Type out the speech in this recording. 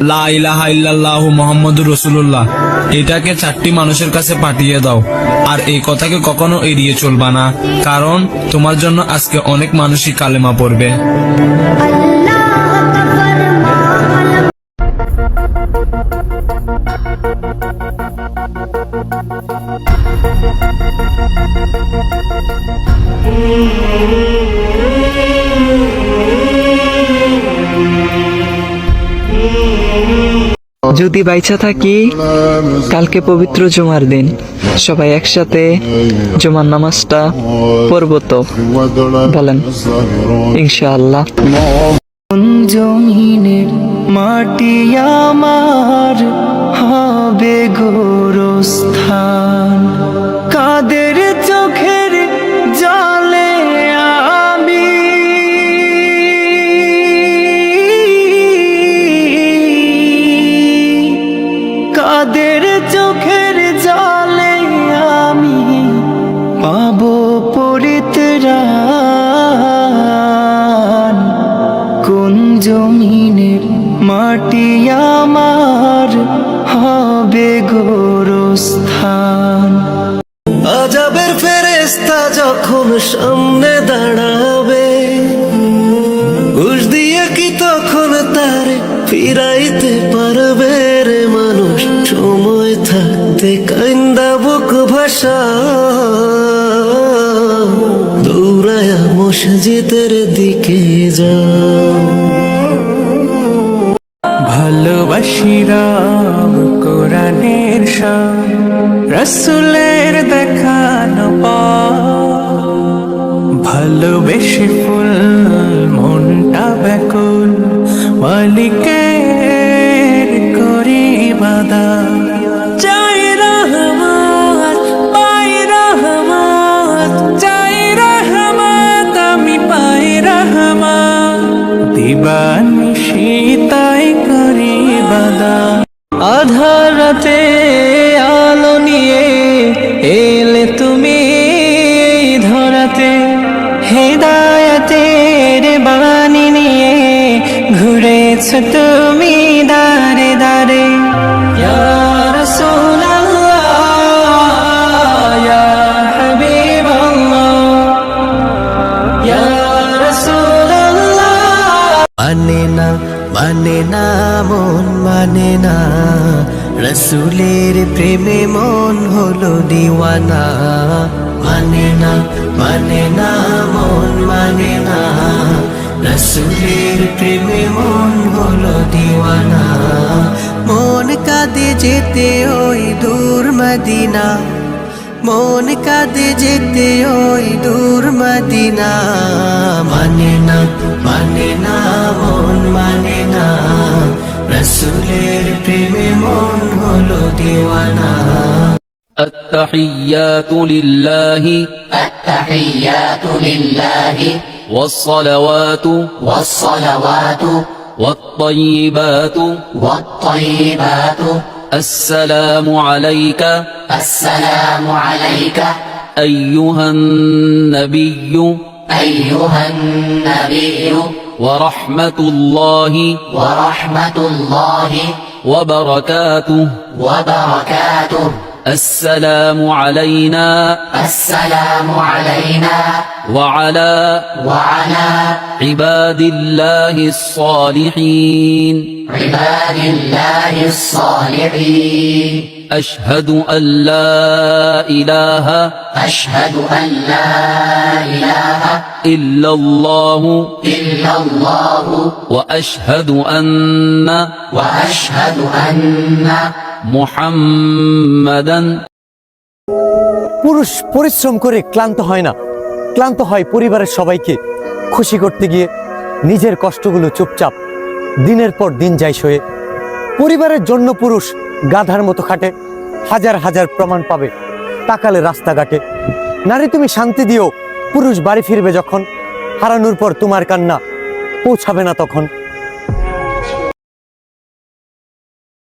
লা ইলাহা ইল্লাল্লাহু মুহাম্মাদুর রাসূলুল্লাহ। এটাকে চারটি মানুষের কাছে পাঠিয়ে দাও। আর এই কথাকে কখনো এড়িয়ে চলবা না। কারণ তোমার জন্য আজকে অনেক মানুষই কালেমা পড়বে। যদি বাইচা থাকি, কালকে পবিত্র জুমার দিন। সবাই একসাথে জুমার নামাজটা পড়ব তো। বলেন, ইনশাআল্লাহ। জমিনের মাটি আমার হবে গোরস্থান। কাদের কাদের চোখের জলে আমি পাব পরিত্রাণ কোন জমিনের মাটি আমার হবে গোরস্থান? আজাবের ফেরেস্তা যখন সামনে দাঁড়াবে, ঘুষ দিয়ে কি তখন তারে ফিরাইতে থাকতে কান্দা বুক ভাষা দৌড়ায়া মসজিদের দিকে যাও ভালোবাসি রাম কোরআনের শান, রসুলের দেখানো পথ। ভালোবেসে ফুল আধারাতে আলো নিয়ে এলে তুমি ধরাতে হেদায়তের বাণী নিয়ে ঘুরেছ তুমি দারে দারে। মানে না মানে না, মন মানে না রসুলের প্রেমে মন হলো দিওয়ানা। মানে না মানে না, মন মানে না। রসুলের প্রেমে মন হলো দিওয়ানা। মন কাঁদে যেতে ওই দূর মদিনা। মন কাঁদে যেতে ওই দূর মদিনা। التحيات لله. التحيات لله. والصلوات. والصلوات. والطيبات. والطيبات. السلام عليك. السلام عليك. أيها النبي. أيها النبي. ورحمة الله. ورحمة الله. وبركاته. وبركاته. السلام علينا. السلام علينا. وعلى وعلى عباد الله الصالحين. عباد الله الصالحين. أشهد أن لا إله أشهد أن لا إله إلا الله إلا الله وأشهد أن وأشهد أن محمدا পুরুষ পরিশ্রম করে ক্লান্ত হয় না ক্লান্ত হয় পরিবারের সবাইকে খুশি করতে গিয়ে নিজের কষ্টগুলো চুপচাপ দিনের পর দিন যায় সয়ে পরিবারের জন্য পুরুষ গাধার মতো খাটে, হাজার হাজার প্রমাণ পাবে তাকালে রাস্তাঘাটে। নারী, তুমি শান্তি দিও, পুরুষ বাড়ি ফিরবে যখন, হারানোর পর তোমার কান্না পৌঁছাবে না তখন।